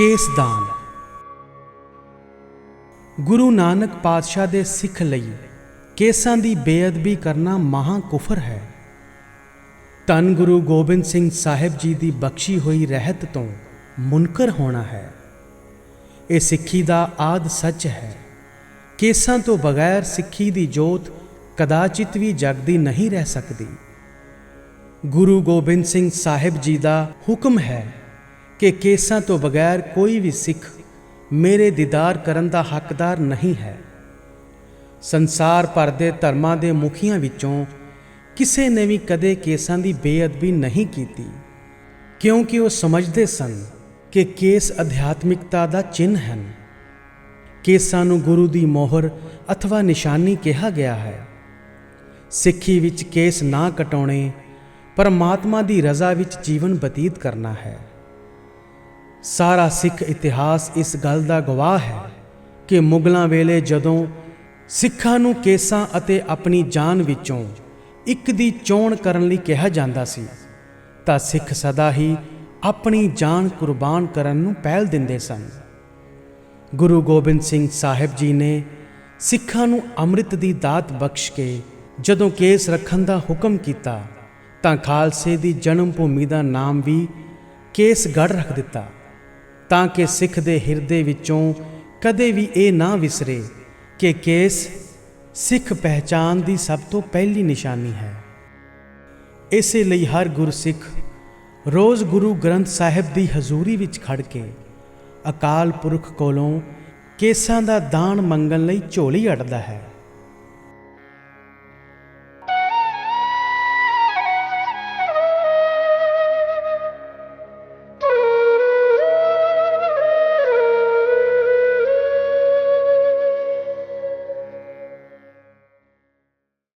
ਕੇਸਦਾਨ ਗੁਰੂ ਨਾਨਕ ਪਾਤਸ਼ਾਹ ਦੇ ਸਿੱਖ ਲਈ ਕੇਸਾਂ ਦੀ ਬੇਅਦਬੀ ਕਰਨਾ ਮਹਾ ਕੁਫਰ ਹੈ। ਧੰਨ ਗੁਰੂ ਗੋਬਿੰਦ ਸਿੰਘ ਸਾਹਿਬ ਜੀ ਦੀ ਬਖਸ਼ੀ ਹੋਈ ਰਹਿਤ ਤੋਂ ਮੁਨਕਰ ਹੋਣਾ ਹੈ। ਇਹ ਸਿੱਖੀ ਦਾ ਆਦ ਸੱਚ ਹੈ। ਕੇਸਾਂ ਤੋਂ ਬਗੈਰ ਸਿੱਖੀ ਦੀ ਜੋਤ ਕਦਾਚਿਤ ਵੀ ਜਗਦੀ ਨਹੀਂ ਰਹਿ ਸਕਦੀ। ਗੁਰੂ ਗੋਬਿੰਦ ਸਿੰਘ ਸਾਹਿਬ ਜੀ ਦਾ ਹੁਕਮ ਹੈ ਕਿ ਕੇਸਾਂ ਤੋਂ ਬਗੈਰ ਕੋਈ ਵੀ ਸਿੱਖ ਮੇਰੇ ਦੀਦਾਰ ਕਰਨ ਦਾ ਹੱਕਦਾਰ ਨਹੀਂ ਹੈ। ਸੰਸਾਰ ਭਰ ਦੇ ਧਰਮਾਂ ਦੇ ਮੁਖੀਆਂ ਵਿੱਚੋਂ ਕਿਸੇ ਨੇ ਵੀ ਕਦੇ ਕੇਸਾਂ ਦੀ ਬੇਅਦਬੀ ਨਹੀਂ ਕੀਤੀ, ਕਿਉਂਕਿ ਉਹ ਸਮਝਦੇ ਸਨ ਕਿ ਕੇਸ ਅਧਿਆਤਮਿਕਤਾ ਦਾ ਚਿੰਨ੍ਹ ਹਨ। ਕੇਸਾਂ ਨੂੰ ਗੁਰੂ ਦੀ ਮੋਹਰ ਅਥਵਾ ਨਿਸ਼ਾਨੀ ਕਿਹਾ ਗਿਆ ਹੈ। ਸਿੱਖੀ ਵਿੱਚ ਕੇਸ ਨਾ ਕਟਾਉਣੇ ਪਰਮਾਤਮਾ ਦੀ ਰਜ਼ਾ ਵਿੱਚ ਜੀਵਨ ਬਤੀਤ ਕਰਨਾ ਹੈ। ਸਾਰਾ ਸਿੱਖ ਇਤਿਹਾਸ ਇਸ ਗੱਲ ਦਾ ਗਵਾਹ ਹੈ ਕਿ ਮੁਗਲਾਂ ਵੇਲੇ ਜਦੋਂ ਸਿੱਖਾਂ ਨੂੰ ਕੇਸਾਂ ਅਤੇ ਆਪਣੀ ਜਾਨ ਵਿੱਚੋਂ ਇੱਕ ਦੀ ਚੋਣ ਕਰਨ ਲਈ ਕਿਹਾ ਜਾਂਦਾ ਸੀ, ਤਾਂ ਸਿੱਖ ਸਦਾ ਹੀ ਆਪਣੀ ਜਾਨ ਕੁਰਬਾਨ ਕਰਨ ਨੂੰ ਪਹਿਲ ਦਿੰਦੇ ਸਨ। ਗੁਰੂ ਗੋਬਿੰਦ ਸਿੰਘ ਸਾਹਿਬ ਜੀ ਨੇ ਸਿੱਖਾਂ ਨੂੰ ਅੰਮ੍ਰਿਤ ਦੀ ਦਾਤ ਬਖਸ਼ ਕੇ ਜਦੋਂ ਕੇਸ ਰੱਖਣ ਦਾ ਹੁਕਮ ਕੀਤਾ, ਤਾਂ ਖਾਲਸੇ ਦੀ ਜਨਮ ਭੂਮੀ ਦਾ ਨਾਮ ਵੀ ਕੇਸਗੜ੍ਹ ਰੱਖ ਦਿੱਤਾ। ਤਾਂ ਕਿ ਸਿੱਖ ਦੇ ਹਿਰਦੇ ਵਿੱਚੋਂ ਕਦੇ ਵੀ ਇਹ ਨਾ ਵਿਸਰੇ ਕਿ ਕੇਸ ਸਿੱਖ ਪਹਿਚਾਨ ਦੀ ਸਭ ਤੋਂ ਪਹਿਲੀ ਨਿਸ਼ਾਨੀ ਹੈ। ਇਸੇ ਲਈ ਹਰ ਗੁਰਸਿੱਖ ਰੋਜ਼ ਗੁਰੂ ਗ੍ਰੰਥ ਸਾਹਿਬ ਦੀ ਹਜ਼ੂਰੀ ਵਿੱਚ ਖੜ ਕੇ ਅਕਾਲ ਪੁਰਖ ਕੋਲੋਂ ਕੇਸਾਂ ਦਾ ਦਾਨ ਮੰਗਣ ਲਈ ਝੋਲੀ ਅੜਦਾ ਹੈ।